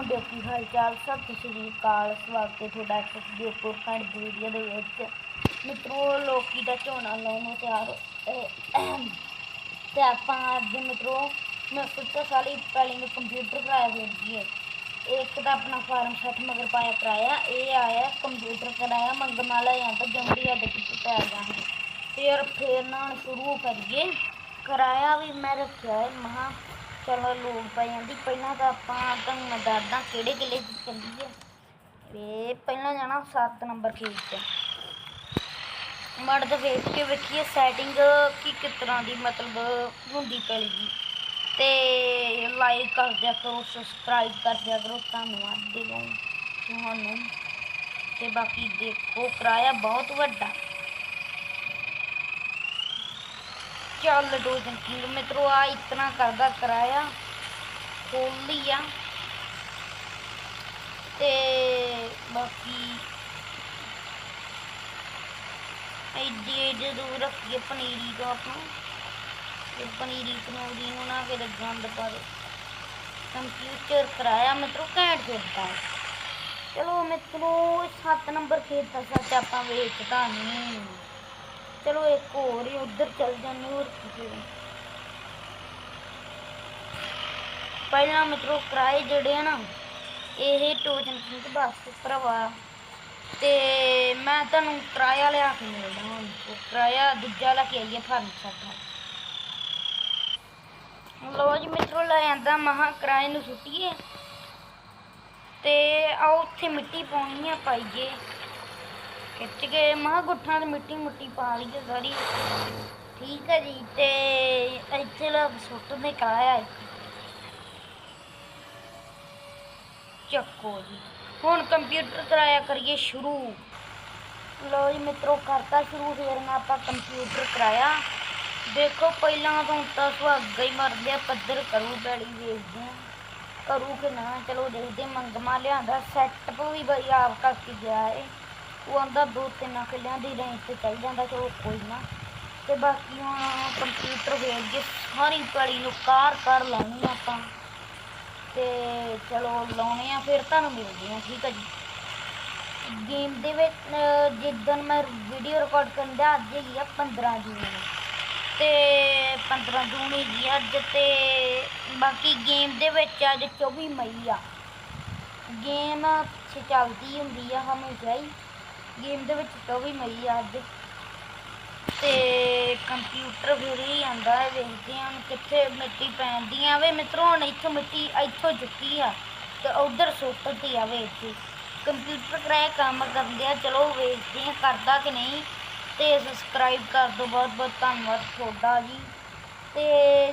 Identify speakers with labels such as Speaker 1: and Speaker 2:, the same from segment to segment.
Speaker 1: ਮੁੰਡਿਓ ਕੀ ਹਾਲ ਚਾਲ? ਸਤਿ ਸ਼੍ਰੀ ਅਕਾਲ ਸਵਾਗਤ ਹੈ ਤੁਹਾਡਾ ਇੱਕ ਵੀਡੀਓ ਕੋਰਟ ਦੀ ਵੀਡੀਓ ਦੇ ਵਿੱਚ। ਮਿੱਤਰੋ ਲੋਕੀ ਦਾ ਝੋਨਾ ਲਾਉਣ ਨੂੰ ਤਿਆਰ ਅਹ, ਤੇ ਆਪਾਂ ਅੱਜ ਮਿੱਤਰੋ ਮੈਂ ਸੋਚਿਆ ਸਾਲੀ ਪਹਿਲੀ ਨੂੰ ਕੰਪਿਊਟਰ ਕਰਾਇਆ ਫਿਰ ਜੀ ਇੱਕ ਤਾਂ ਆਪਣਾ ਫਾਰਮ ਸੈਟ ਮਗਰ ਪਾਇਆ ਕਰਾਇਆ। ਇਹ ਆਇਆ ਕੰਪਿਊਟਰ ਕਰਾਇਆ ਮੰਗਮਾਲਾ ਜਾਂ ਤਾਂ ਜੰਗੜੀ ਦੇ ਕਿਤੇ ਪੈ ਗਿਆ ਫਿਰ ਫਿਰ ਨਾਲ ਸ਼ੁਰੂ ਕਰੀਏ। ਕਰਾਇਆ ਵੀ ਮੈਂ ਰੱਖਿਆ ਹੈ ਮਹਾ ਚਲੋ ਲੋੜ ਪੈ ਜਾਂਦੀ। ਪਹਿਲਾਂ ਤਾਂ ਆਪਾਂ ਤੁਹਾਨੂੰ ਮੈਂ ਦੱਸਦਾ ਕਿਹੜੇ ਕਿਲੇ ਚ ਚੱਲੀਏ ਇਹ ਪਹਿਲਾਂ ਜਾਣਾ 7 ਨੰਬਰ ਖੇਤ 'ਚ। ਮਰਦ ਵੇਖ ਕੇ ਵੇਖੀਏ ਸੈਟਿੰਗ ਕੀ ਕਿਸ ਤਰ੍ਹਾਂ ਦੀ ਮਤਲਬ ਹੁੰਦੀ ਪੈਗੀ ਤੇ ਲਾਈਕ ਕਰ ਦਿਆ ਕਰੋ ਸਬਸਕ੍ਰਾਈਬ ਕਰ ਦਿਆ ਕਰੋ ਧੰਨਵਾਦ ਦੇ ਤੁਹਾਨੂੰ ਤੇ ਬਾਕੀ ਦੇਖੋ, ਕਿਰਾਇਆ ਬਹੁਤ ਵੱਡਾ। ਚੱਲ ਦੋ ਦਿਨ ਕਿੰਗ ਮਿੱਤਰੋ ਆ ਇਤਨਾ ਕਰਦਾ ਕਿਰਾਇਆ ਖੋਲ ਲਿਆ ਤੇ ਬਾਕੀ ਐਡੀ ਐਡੀ ਦੂਰ ਰੱਖੀਏ ਪਨੀਰੀ ਤੋਂ ਆਪਾਂ। ਤੇ ਪਨੀਰੀ ਪਨੂਰੀ ਨੂੰ ਨਾ ਕਿਤੇ ਗੰਦ ਪਾ ਦੇ। ਕੰਪਿਊਟਰ ਕਰਾਇਆ ਮਿੱਤਰੋ ਘੈਂਟ ਫਿਰਦਾ ਚਲੋ ਮਿੱਤਰੋ 7 ਨੰਬਰ ਖੇਤ ਦਾ ਸੱਚ ਆਪਾਂ ਵੇਚਦਾ ਨਹੀਂ। ਚਲੋ ਇੱਕ ਹੋਰ ਹੀ, ਉਧਰ ਚੱਲ ਜਾਂਦੇ ਹੋਰ ਕਿਸੇ ਪਹਿਲਾਂ ਮਿੱਤਰੋ, ਕਿਰਾਏ ਜਿਹੜੇ ਆ ਨਾ, ਇਹ ਟੋਜਨ ਸਿੰਘ ਬੱਸ ਭਰਾਵਾ। ਤੇ ਮੈਂ ਤੁਹਾਨੂੰ ਕਿਰਾਇਆ ਲਿਆ ਕੇ ਮਿਲਦਾ ਹੁਣ ਕਿਰਾਇਆ ਦੂਜਾ ਲੈ ਕੇ ਆਈਏ ਫਾਰਮ ਸਾਡਾ ਲੋ ਜੀ ਮਿੱਤਰੋ, ਲੈ ਆਂਦਾ ਮਹਾ ਕਿਰਾਏ ਨੂੰ ਸੁੱਟੀਏ। ਤੇ ਆਓ ਉੱਥੇ ਮਿੱਟੀ ਪਾਉਣੀ ਆ, ਪਾਈਏ। ਖਿੱਚ ਕੇ ਮਹਾ ਗੁੱਠਾਂ ਤੇ ਮਿੱਟੀ ਮੁੱਟੀ ਪਾ ਲਈ ਹੈ ਸਾਰੀ। ਠੀਕ ਹੈ ਜੀ, ਤੇ ਇੱਥੇ ਲਾ ਸੁੱਟ ਦੇ ਕਿਰਾਇਆ ਹੈ ਚੱਕੋ ਜੀ। ਹੁਣ ਕੰਪਿਊਟਰ ਕਰਾਇਆ ਕਰੀਏ ਸ਼ੁਰੂ। ਲੋ ਜੀ ਮਿੱਤਰੋ, ਕਰਤਾ ਸ਼ੁਰੂ ਫੇਰ ਨਾ ਆਪਾਂ ਕੰਪਿਊਟਰ ਕਰਾਇਆ। ਦੇਖੋ ਪਹਿਲਾਂ ਤੋਂ ਤਾਂ ਸੁਹਾਗਾ ਹੀ ਮਰਦੇ ਆ ਪੱਧਰ ਕਰੂ ਬੈੜੀ ਵੇਖਦੇ ਆ। ਕਰੂ ਕਿ ਨਾ, ਚਲੋ ਦੇਖਦੇ ਮੰਗਮਾ ਲਿਆਂਦਾ ਸੈਟਅਪ ਵੀ ਬਈ ਆਪ ਕਰਕੇ ਗਿਆ ਏ। ਉਹ ਆਂਦਾ ਦੋ ਤਿੰਨ ਕਿੱਲਿਆਂ ਦੀ ਰੇਂਜ ਤੇ ਚੱਲ ਜਾਂਦਾ ਚਲੋ ਕੋਈ ਨਾ। ਤੇ ਬਾਕੀ ਹੁਣ ਕੰਪਿਊਟਰ ਵੇਚ ਕੇ ਸਾਰੀ ਪੜੀ ਨੂੰ ਕਾਰ ਕਰ ਲਾਉਣੀ ਆਪਾਂ। ਤੇ ਚਲੋ ਲਾਉਣੇ ਆ ਫਿਰ ਤੁਹਾਨੂੰ ਮਿਲਦੇ ਆ ਠੀਕ ਆ ਜੀ। ਗੇਮ ਦੇ ਵਿੱਚ ਅਹ, ਜਿੱਦਣ ਮੈਂ ਵੀਡੀਓ ਰਿਕਾਰਡ ਕਰਨ ਦਾ ਅੱਜ ਹੈਗੀ ਆ 15 ਜੂਨ। ਤੇ 15 ਜੂਨ ਹੈਗੀ ਆ ਅੱਜ ਤੇ ਬਾਕੀ ਗੇਮ ਦੇ ਵਿੱਚ ਅੱਜ 24 ਮਈ ਆ। ਗੇਮ ਪਿੱਛੇ ਚੱਲਦੀ ਹੁੰਦੀ ਆ ਹਮੇਸ਼ਾ ਹੀ। ਗੇਮ ਦੇ ਵਿੱਚ 24 ਮਈ ਆ ਅੱਜ। ਤੇ ਕੰਪਿਊਟਰ ਫਿਰ ਹੀ ਆਂਦਾ ਹੈ, ਵੇਖਦੇ ਹਾਂ ਕਿੱਥੇ ਮਿੱਟੀ ਪੈਂਦੀ ਆ। ਵੇ ਮਿੱਤਰੋ, ਹੁਣ ਇੱਥੋਂ ਮਿੱਟੀ ਇੱਥੋਂ ਚੁੱਕੀ ਆ ਤੇ ਉਧਰ ਸੁੱਟਦੀ ਆ ਵੇਖ ਕੇ ਕੰਪਿਊਟਰ ਕਰਾਇਆ ਕੰਮ ਕਰਦੇ ਆ, ਚਲੋ ਵੇਖਦੇ ਆ ਕਰਦਾ ਕਿ ਨਹੀਂ। ਤੇ ਸਬਸਕ੍ਰਾਈਬ ਕਰ ਦਿਓ, ਬਹੁਤ ਬਹੁਤ ਧੰਨਵਾਦ ਤੁਹਾਡਾ ਜੀ। ਤੇ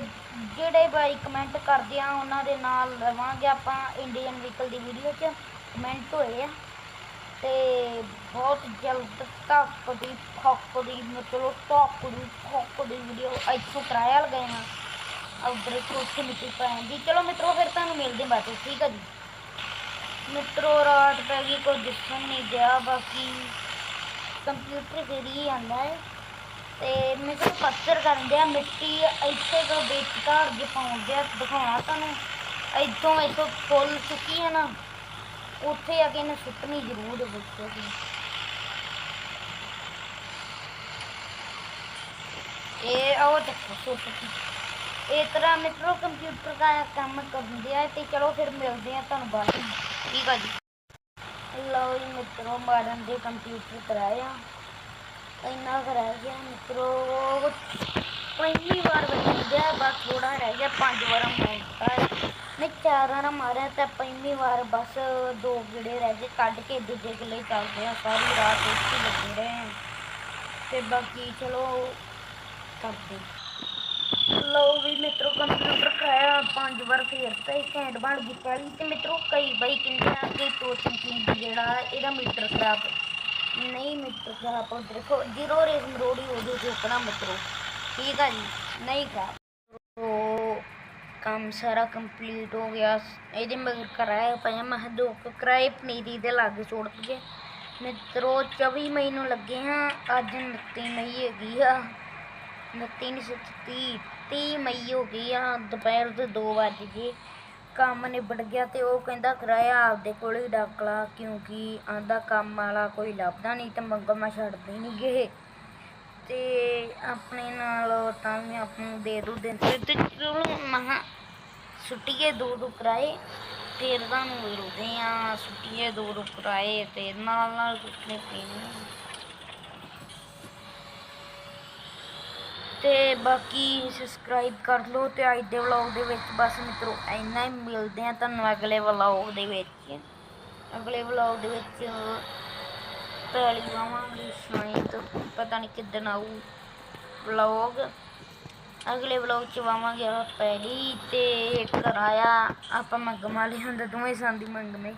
Speaker 1: ਜਿਹੜੇ ਬਾਈ ਕਮੈਂਟ ਕਰਦੇ ਆ, ਉਹਨਾਂ ਦੇ ਨਾਲ ਰਵਾਂਗੇ ਆਪਾਂ ਇੰਡੀਅਨ ਵਹੀਕਲ ਦੀ ਵੀਡੀਓ 'ਚ। ਕਮੈਂਟ ਹੋਏ ਆ। ਤੇ ਬਹੁਤ ਜਲਦ ਤੱਕ ਦੀ ਫੱਕ ਦੀ ਮਤਲਬ ਟੌਪ ਦੀ ਫੱਕ ਦੀ ਵੀਡੀਓ ਇੱਥੋਂ ਕਰਾਇਆ ਲਗਾਇਆ ਉਧਰ ਕੋਠੇ ਮਿੱਟੀ ਪੈਂਦੀ ਚਲੋ ਮਿੱਤਰੋ, ਫਿਰ ਤੁਹਾਨੂੰ ਮਿਲਦੇ ਹਾਂ ਬਾਅਦ ਠੀਕ ਹੈ ਜੀ? ਮਿੱਤਰੋ, ਰਾਤ ਪੈ ਗਈ, ਕੋਈ ਦਿਸਣ ਨਹੀਂ ਗਿਆ ਬਾਕੀ ਕੰਪਿਊਟਰ ਫਿਰ ਹੀ ਆਂਦਾ ਹੈ। ਤੇ ਮੈਨੂੰ ਪੱਥਰ ਕਰਨ ਦਿਆ ਮਿੱਟੀ ਇੱਥੇ ਕੋ ਵਿੱਚ ਘਰ ਦੇ ਪਾਉਣ ਦਿਖਾਉਣਾ ਤੁਹਾਨੂੰ। ਇੱਥੋਂ ਇੱਥੋਂ ਫੁੱਲ ਚੁੱਕੀ ਹੈ ਨਾ। ਉੱਥੇ ਆ ਕੇ ਇਹਨੇ ਸੁੱਟਣੀ ਜ਼ਰੂਰ ਬੱਚੋ ਜੀ। ਇਹ ਆਓ ਦੇਖੋ ਸੁੱਟ ਇਸ ਤਰ੍ਹਾਂ ਮਿੱਤਰੋ ਕੰਪਿਊਟਰ ਦਾ ਕੰਮ ਕਰਦੇ ਆ ਤੇ ਚਲੋ ਫਿਰ ਮਿਲਦੇ ਆ ਤੁਹਾਨੂੰ ਬਾਅਦ ਵਿੱਚ। ਠੀਕ ਆ ਜੀ। ਲਓ ਜੀ ਮਿੱਤਰੋ ਮਾਰਨ ਦੇ ਕੰਪਿਊਟਰ ਕਰਾਇਆ ਇੰਨਾ ਕੁ ਗਿਆ ਮਿੱਤਰੋ। ਪਹਿਲੀ ਵਾਰ ਬਚਿਆ ਬਸ ਥੋੜਾ ਰਹਿ ਗਿਆ, ਪੰਜ ਵਾਰ ਮਾਰਤਾ ਮੈਂ ਚਾਰ ਵਾਰ ਮਾਰਿਆ ਤਾਂ ਪਹਿਲੀ ਵਾਰ ਬਸ ਦੋ ਗਿੜੇ ਰਹਿ ਗਏ, ਕੱਢ ਕੇ ਦੂਜੇ ਗਿਲੇ ਚੱਲਦੇ ਆ, ਸਾਰੀ ਰਾਤ ਇੱਥੇ ਲੱਗੇ ਰਹੇ ਆ। ਤੇ ਬਾਕੀ ਚਲੋ ਕਰਦੇ ਲਓ ਵੀ ਮਿੱਤਰੋ ਕੰਪਿਊਟਰ ਕਰਾਇਆ ਪੰਜ ਵਾਰ ਫੇਰ ਤੇ ਘੈਂਟ ਬਣ ਗਈ ਪਹਿਲੀ ਤੇ ਮਿੱਤਰੋ ਕਈ ਬਾਈ ਕਹਿੰਦੇ ਆ ਕਿ ਟੋਚਨ ਕਿੰਗ ਜਿਹੜਾ ਇਹਦਾ ਮੀਟਰ ਖਰਾਬ ਨਹੀਂ, ਮੀਟਰ ਖਰਾਬ ਹੋ ਦੇਖੋ ਜ਼ੀਰੋ ਰੇਸ ਮਰੋੜੀ ਹੋ ਗਈ, ਦੇਖਣਾ ਮਿੱਤਰੋ। ਠੀਕ ਆ ਜੀ, ਨਹੀਂ ਖਰਾਬ। ਕੰਮ ਸਾਰਾ ਕੰਪਲੀਟ ਹੋ ਗਿਆ। ਇਹਦੇ ਮਗਰ ਕਰਾਇਆ ਪਿਆ ਮੈਂ ਕਿਹਾ ਦੋ ਕੁ ਕਿਰਾਏ ਪਨੀਰੀ ਦੇ ਲਾਗੇ ਛੋੜ ਦਈਏ। ਮਿੱਤਰੋ 24 ਮਈ ਨੂੰ ਲੱਗੇ ਹਾਂ। ਅੱਜ 29 ਮਈ ਹੈਗੀ ਆ। 29 ਨਹੀਂ ਸੱਚ 30 30 ਮਈ ਹੋ ਗਈ ਆ। ਦੁਪਹਿਰ ਦੇ 2 ਵੱਜ ਗਏ। ਕੰਮ ਨਿਬੜ ਗਿਆ ਤੇ ਉਹ ਕਹਿੰਦਾ, ਕਿਰਾਇਆ ਆਪਦੇ ਕੋਲ ਹੀ ਡੱਕ ਕਿਉਂਕਿ ਆਂਦਾ ਕੰਮ ਵਾਲਾ ਕੋਈ ਲੱਭਦਾ ਨਹੀਂ ਤੇ ਮੰਗਮਾ ਛੱਡਦੇ ਨਹੀਂ ਗਏ ਆਪਣੇ ਨਾਲ ਤਾਂ ਵੀ ਆਪ ਨੂੰ ਦੇ ਦੂ ਦਿਨ ਤੇ ਚਲੋ, ਮਹਾ ਛੁੱਟੀਏ ਦੋ ਦੋ ਕਿਰਾਏ ਫਿਰ ਤੁਹਾਨੂੰ ਮਿਲਦੇ ਆ ਛੁੱਟੀਏ ਦੋ ਦੋ ਕਿਰਾਏ ਤੇ ਨਾਲ ਨਾਲ ਸੁੱਟਨੇ ਪੈਣੇ ਤੇ ਬਾਕੀ ਸਬਸਕ੍ਰਾਈਬ ਕਰ ਲਓ ਤੇ ਅੱਜ ਦੇ ਵਲੌਗ ਦੇ ਵਿੱਚ ਬਸ ਮਿੱਤਰੋ ਇੰਨਾ ਹੀ। ਮਿਲਦੇ ਆ ਤੁਹਾਨੂੰ ਅਗਲੇ ਵਲੌਗ ਦੇ ਵਿੱਚ। ਅਗਲੇ ਵਲੌਗ ਦੇ ਵਿੱਚ, ਪਹਿਲੀ ਵਾਵਾਂਗੇ ਸ਼ਾਇਦ ਪਤਾ ਨਹੀਂ ਕਿੱਦਣ ਆਊ। ਵਲੌਗ ਅਗਲੇ ਵਲੌਗ ਚ ਵਾਵਾਂਗੇ ਆਪਾਂ ਪਹਿਲੀ ਤੇ ਕਰਾਇਆ ਆਪਾਂ ਮੰਗ ਮੰਗਮਾ ਹੁੰਦਾ ਦੋਵੇਂ ਸੰਦੀ ਮੰਗਮੇ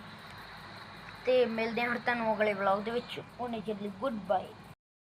Speaker 1: ਤੇ ਮਿਲਦੇ ਹਾਂ ਫਿਰ ਤੁਹਾਨੂੰ ਅਗਲੇ ਵਲੌਗ ਦੇ ਵਿੱਚ। ਉਹਨੇ ਚੱਲੀ ਗੁੱਡ ਬਾਏ